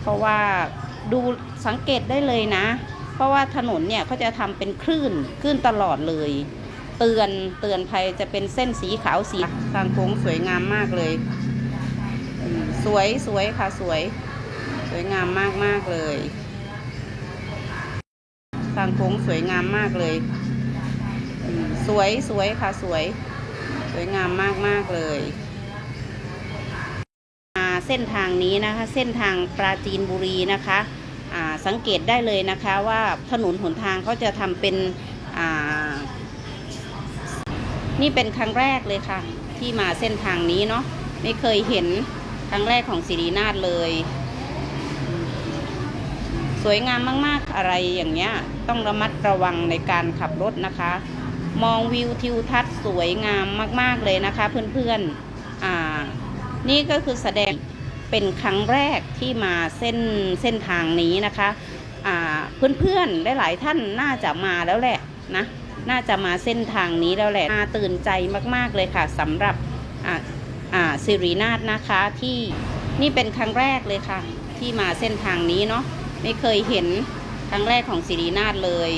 เพราะว่าดูสังเกตได้เลยนะ เพราะว่าถนนเนี่ยเขาจะทำเป็นคลื่นคลื่นตลอดเลย เตือนเตือนภัยจะเป็นเส้นสีขาวสีทางโค้งสวยงามมากเลย สวยสวยค่ะสวย สวยงามมากมากเลยทางโค้งสวยงามมากเลย สวยสวยค่ะสวย สวยงามมากมากเลย เส้นทางนี้นะคะ เส้นทางปราจีนบุรีนะคะสังเกตได้เลยนะคะว่าถนนหนทางเขาจะทำเป็นนี่เป็นครั้งแรกเลยค่ะ ที่มาเส้นทางนี้เนาะไม่เคยเห็นครั้งแรกของสิรินาถเลย สวยงามมากๆอะไรอย่างเงี้ยต้องระมัดระวังในการขับรถนะคะ มองวิวทิวทัศน์สวยงามมาก ๆเลยนะคะ เพื่อนๆอ่านี่ก็คือแสดง เป็นครั้งแรกที่มาเส้นเส้นทางนี้นะคะเพื่อนๆหลายๆท่านน่าจะมาแล้วแหละนะน่าจะมาเส้นทางนี้แล้วแหละน่าตื่นใจมากๆเลยค่ะสำหรับสิรินาถนะคะที่นี่เป็นครั้งแรกเลยค่ะ ที่มาเส้นทางนี้เนาะไม่เคยเห็นครั้งแรกของสิรินาถเลย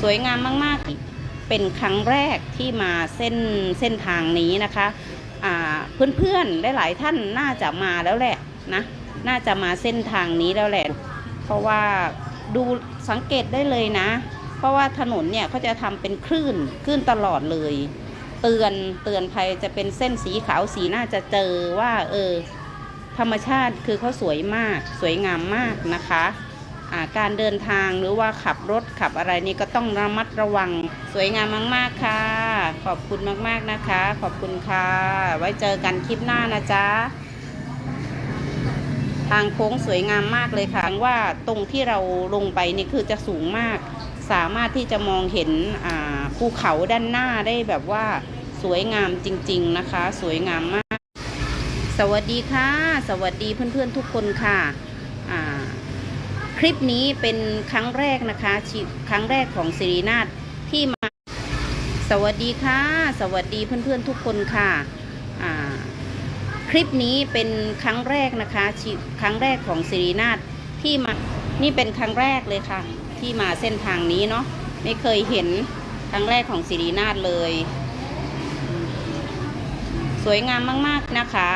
สวยงามมากๆเป็นครั้งแรกที่มาเส้นเส้นทางนี้นะคะ เพื่อนๆหลายๆท่านน่าจะมาแล้วแหละนะน่าจะมาเส้นทางนี้แล้วแหละ เพราะว่าดูสังเกตได้เลยนะ เพราะว่าถนนเนี่ยเขาจะทำเป็นคลื่นคลื่นตลอดเลย เตือนเตือนภัยจะเป็นเส้นสีขาวสีน่าจะเจอว่า เออ ธรรมชาติคือเขาสวยมาก สวยงามมากนะคะการเดินทางหรือว่าขับรถขับอะไรนี่ก็ต้องระมัดระวังสวยงามมาก ๆ ค่ะ ขอบคุณมากๆนะคะ ขอบคุณค่ะ ไว้เจอกันคลิปหน้านะจ๊ะ ทางโค้งสวยงามมากเลยค่ะว่าตรงที่เราลงไปนี่คือจะสูงมาก สามารถที่จะมองเห็นภูเขาด้านหน้าได้แบบว่าสวยงามจริง ๆนะคะ สวยงามมาก สวัสดีค่ะ สวัสดีเพื่อนๆทุกคนค่ะคลิปนี้เป็นครั้งแรกนะคะครั้งแรกของสิรินาถที่มา สวัสดีค่ะ สวัสดีเพื่อนๆทุกคนค่ะคลิปนี้เป็นครั้งแรกนะคะ ครั้งแรกของสิรินาถที่มานี่เป็นครั้งแรกเลยค่ะ ที่มาเส้นทางนี้เนาะไม่เคยเห็นครั้งแรกของสิรินาถเลย สวยงามมากๆนะคะ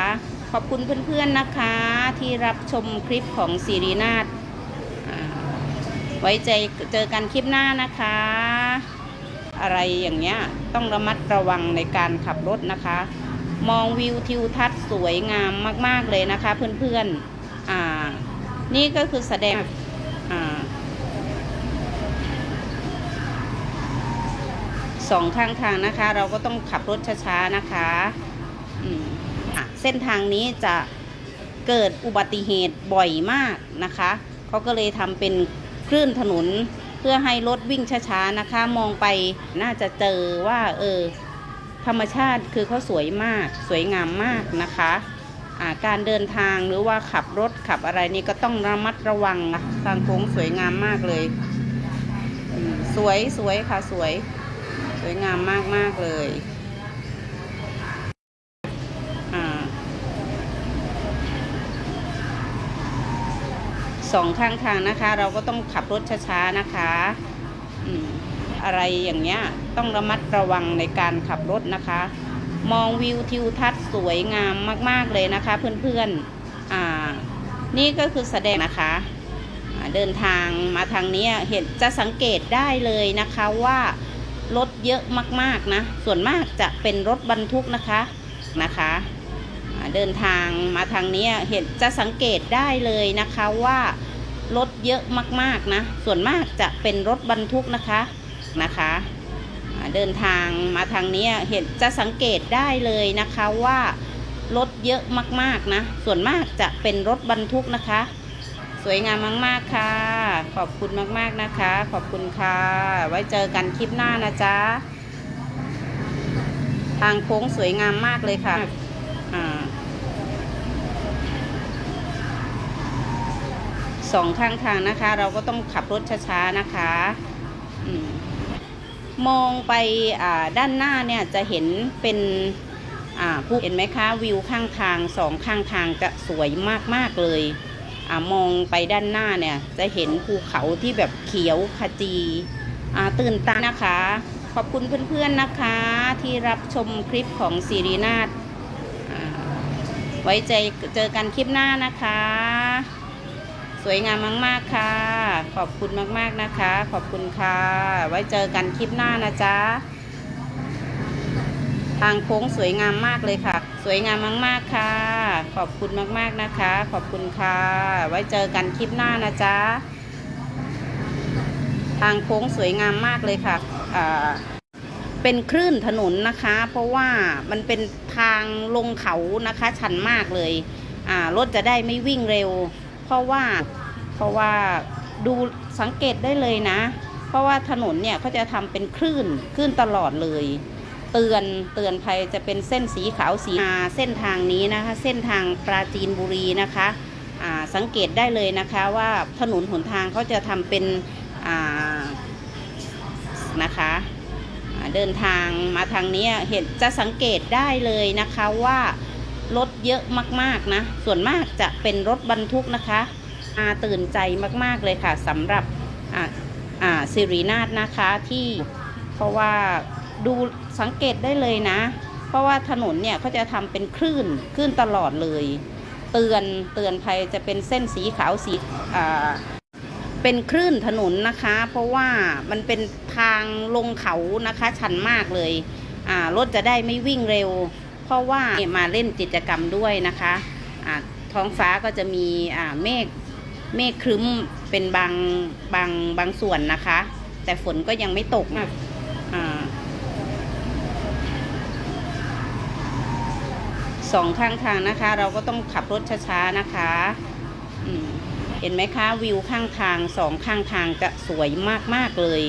ขอบคุณเพื่อนๆนะคะที่รับชมคลิปของสีรีนาถอ่าไว้ใจเจอกันคลิปหน้านะคะ อะไรอย่างเงี้ยต้องระมัดระวังในการขับรถนะคะ มองวิวทิวทัศน์สวยงามมาก ๆ เลยนะคะ เพื่อนๆอ่านี่ก็คือแสดงอ่าสองข้างทางนะคะ เราก็ต้องขับรถช้าๆนะคะอืมอเส้นทางนี้จะเกิดอุบัติเหตุบ่อยมากนะคะเขาก็เลยทำเป็นคลื่นถนน พื่อให้รถวิ่งช้าๆนะคะ มองไปน่าจะเจอว่า เออ ธรรมชาติคือเขาสวยมาก สวยงามมากนะคะการเดินทางหรือว่าขับรถขับอะไรนี่ก็ต้องระมัดระวังนะทางโค้งสวยงามมากเลย สวยสวยค่ะสวย สวยงามมากมากๆเลย สองข้างทางนะคะ เราก็ต้องขับรถช้าๆนะคะอือะไรอย่างเงี้ยต้องระมัดระวังในการขับรถนะคะ มองวิวทิวทัศน์สวยงามมาก ๆเลยนะคะเพื่อนๆอ่านี่ก็คือแสดงนะคะเดินทางมาทางนี้เห็นจะสังเกตได้เลยนะคะว่ารถเยอะมากๆนะ ส่วนมากจะเป็นรถบรรทุกนะคะนะคะ เดินทางมาทางนี้เห็นจะสังเกตได้เลยนะคะว่ารถเยอะมากๆนะ ส่วนมากจะเป็นรถบรรทุกนะคะนะคะเดินทางมาทางนี้เห็นจะสังเกตได้เลยนะคะว่ารถเยอะมากๆนะ ส่วนมากจะเป็นรถบรรทุกนะคะ สวยงามมาก ๆ ค่ะ ขอบคุณมาก ๆ นะคะ ขอบคุณค่ะ ไว้เจอกันคลิปหน้านะจ๊ะ ทางโค้งสวยงามมากเลยค่ะ อ่า สองข้างทางนะคะ เราก็ต้องขับรถช้าๆนะคะอมมองไปด้านหน้าเนี่ยจะเห็นเป็นผู้เห็นไหมคะวิวข้างทางสองข้างทางจะสวยมากๆเลยอมองไปด้านหน้าเนี่ยจะเห็นภูเขาที่แบบเขียวขจีตื่นตานะคะ ขอบคุณเพื่อนๆนะคะที่รับชมคลิปของซีรีนาฏอ่าไว้ใจเจอกันคลิปหน้านะคะ สวยงามมาก ๆ ค่ะ ขอบคุณมาก ๆ นะคะ ขอบคุณค่ะ ไว้เจอกันคลิปหน้านะจ๊ะ ทางโค้งสวยงามมากเลยค่ะ สวยงามมาก ๆ ค่ะ ขอบคุณมาก ๆ นะคะ ขอบคุณค่ะ ไว้เจอกันคลิปหน้านะจ๊ะ ทางโค้งสวยงามมากเลยค่ะอ่าเป็นคลื่นถนนนะคะ เพราะว่ามันเป็นทางลงเขานะคะ ชันมากเลยอ่ารถจะได้ไม่วิ่งเร็ว ราะว่า เพราะว่าดูสังเกตได้เลยนะ เพราะว่าถนนเนี่ยเขาจะทำเป็นคลื่นคลื่นตลอดเลย เตือนเตือนภัยจะเป็นเส้นสีขาวสีอ่าเส้นทางนี้นะคะ เส้นทางปราจีนบุรีนะคะสังเกตได้เลยนะคะว่าถนนหนทางเขาจะทำเป็นนะคะเดินทางมาทางนี้เห็นจะสังเกตได้เลยนะคะว่า รถเยอะมากๆนะ ส่วนมากจะเป็นรถบรรทุกนะคะอาตื่นใจมากๆเลยค่ะสำหรับอ่าสิรินาถนะคะที่เพราะว่าดูสังเกตได้เลยนะ เพราะว่าถนนเนี่ยเขาจะทำเป็นคลื่นคลื่นตลอดเลย เตือนเตือนภัยจะเป็นเส้นสีขาวสีอ่าเป็นคลื่นถนนนะคะ เพราะว่ามันเป็นทางลงเขานะคะชันมากเลยอ่ารถจะได้ไม่วิ่งเร็ว เพราะว่ามาเล่นกิจกรรมด้วยนะคะท้องฟ้าก็จะมีเมฆเมฆครึ้มเป็นบางบางบางส่วนนะคะ แต่ฝนก็ยังไม่ตกนะอ่าสองข้างทางนะคะ เราก็ต้องขับรถช้าๆนะคะเห็นไหมคะวิวข้างทางสองข้างทางจะสวยมากๆเลย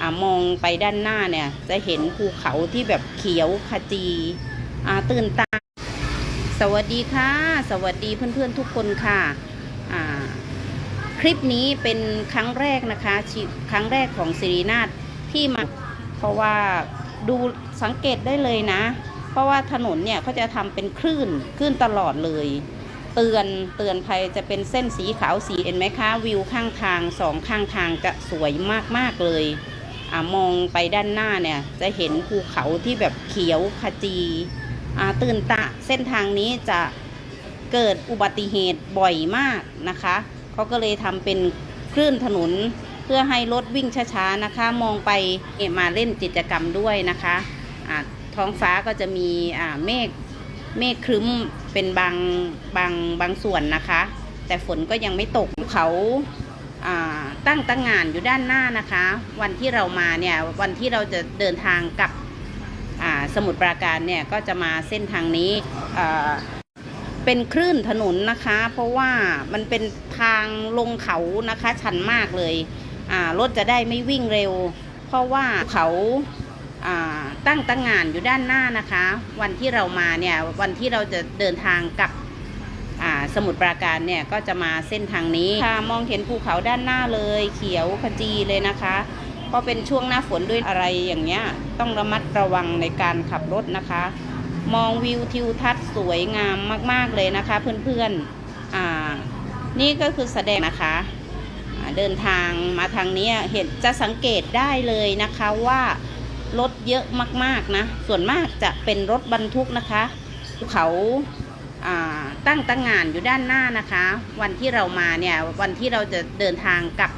อมองไปด้านหน้าเนี่ย จะเห็นภูเขาที่แบบเขียวขจี ตื่นตา สวัสดีค่ะ สวัสดีเพื่อนๆทุกคนค่ะอ่าคลิปนี้เป็นครั้งแรกนะคะ ครั้งแรกของสิรินาถที่มา เพราะว่าดูสังเกตได้เลยนะ เพราะว่าถนนเนี่ยเขาจะทำเป็นคลื่น คลื่นตลอดเลย เตือนเตือนภัยจะเป็นเส้นสีขาวสีเห็นไหมคะ วิวข้างทางสองข้างทางจะสวยมากๆเลยอมองไปด้านหน้าเนี่ย จะเห็นภูเขาที่แบบเขียวขจี ตื่นตาเส้นทางนี้จะเกิดอุบัติเหตุบ่อยมากนะคะเขาก็เลยทำเป็นคลื่นถนนเพื่อให้รถวิ่งช้าๆนะคะ มองไปมาเล่นกิจกรรมด้วยนะคะท้องฟ้าก็จะมีเมฆเมฆครึ้มเป็นบางบางบางส่วนนะคะ แต่ฝนก็ยังไม่ตกเขาตั้งตั้งงานอยู่ด้านหน้านะคะ วันที่เรามาเนี่ยวันที่เราจะเดินทางกลับ สมุทรปราการเนี่ยก็จะมาเส้นทางนี้เป็นคลื่นถนนนะคะ เพราะว่ามันเป็นทางลงเขานะคะชันมากเลยรถจะได้ไม่วิ่งเร็ว เพราะว่าเขาตั้งตั้งงานอยู่ด้านหน้านะคะ วันที่เรามาเนี่ยวันที่เราจะเดินทางกลับสมุทรปราการเนี่ยก็จะมาเส้นทางนี้ค่ะมองเห็นภูเขาด้านหน้าเลย เขียวขจีเลยนะคะ เพราะเป็นช่วงหน้าฝนด้วยอะไรอย่างเงี้ย ต้องระมัดระวังในการขับรถนะคะ มองวิวทิวทัศน์สวยงามมาก ๆเลยนะคะ เพื่อนๆอ่านี่ก็คือแสดงนะคะเดินทางมาทางนี้เห็นจะสังเกตได้เลยนะคะว่ารถเยอะมากๆนะ ส่วนมากจะเป็นรถบรรทุกนะคะ เขาตั้งตั้งงานอยู่ด้านหน้านะคะ วันที่เรามาเนี่ย วันที่เราจะเดินทางกลับ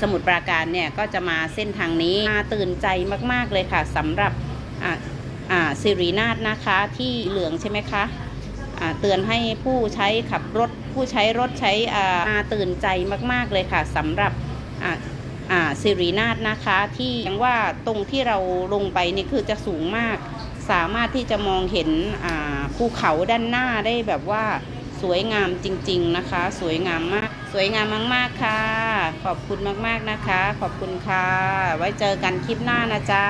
สมุทรปราการเนี่ยก็จะมาเส้นทางนี้น่าตื่นใจมากๆเลยค่ะสำหรับสิรินาถนะคะที่เหลืองใช่ไหมคะเตือนให้ผู้ใช้ขับรถผู้ใช้รถใช้อาตื่นใจมากๆเลยค่ะสำหรับสิรินาถนะคะที่ยังว่าตรงที่เราลงไปนี่คือจะสูงมาก สามารถที่จะมองเห็นภูเขาด้านหน้าได้แบบว่าสวยงามจริง ๆนะคะ สวยงามมาก สวยงามมาก ๆ ค่ะ ขอบคุณมาก ๆ นะคะ ขอบคุณค่ะ ไว้เจอกันคลิปหน้านะจ๊ะ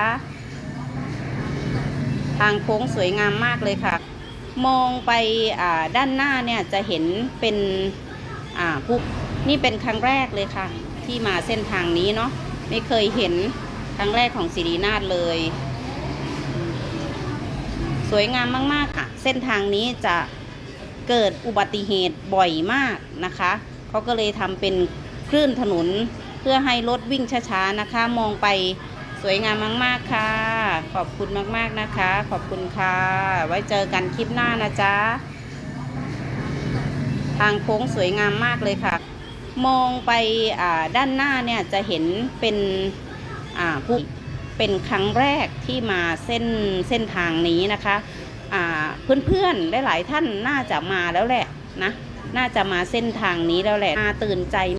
ทางโค้งสวยงามมากเลยค่ะ มองไปด้านหน้าเนี่ยจะเห็นเป็นภูนี่เป็นครั้งแรกเลยค่ะ ที่มาเส้นทางนี้เนาะ ไม่เคยเห็นครั้งแรกของสิรินาถเลยสสวยงามมาก ๆ ค่ะ เส้นทางนี้จะเกิดอุบัติเหตุบ่อยมากนะคะ เขาก็เลยทำเป็นคลื่นถนนเพื่อให้รถวิ่งช้าๆนะคะ มองไปสวยงามมาก ๆ ค่ะ ขอบคุณมาก ๆ นะคะ ขอบคุณค่ะ ไว้เจอกันคลิปหน้านะจ๊ะ ทางโค้งสวยงามมากเลยค่ะ มองไปด้านหน้าเนี่ยจะเห็นเป็นผู้เป็นครั้งแรกที่มาเส้นเส้นทางนี้นะคะ เพื่อนๆ หลายๆท่านน่าจะมาแล้วแหละนะ น่าจะมาเส้นทางนี้แล้วแหละมาตื่นใจ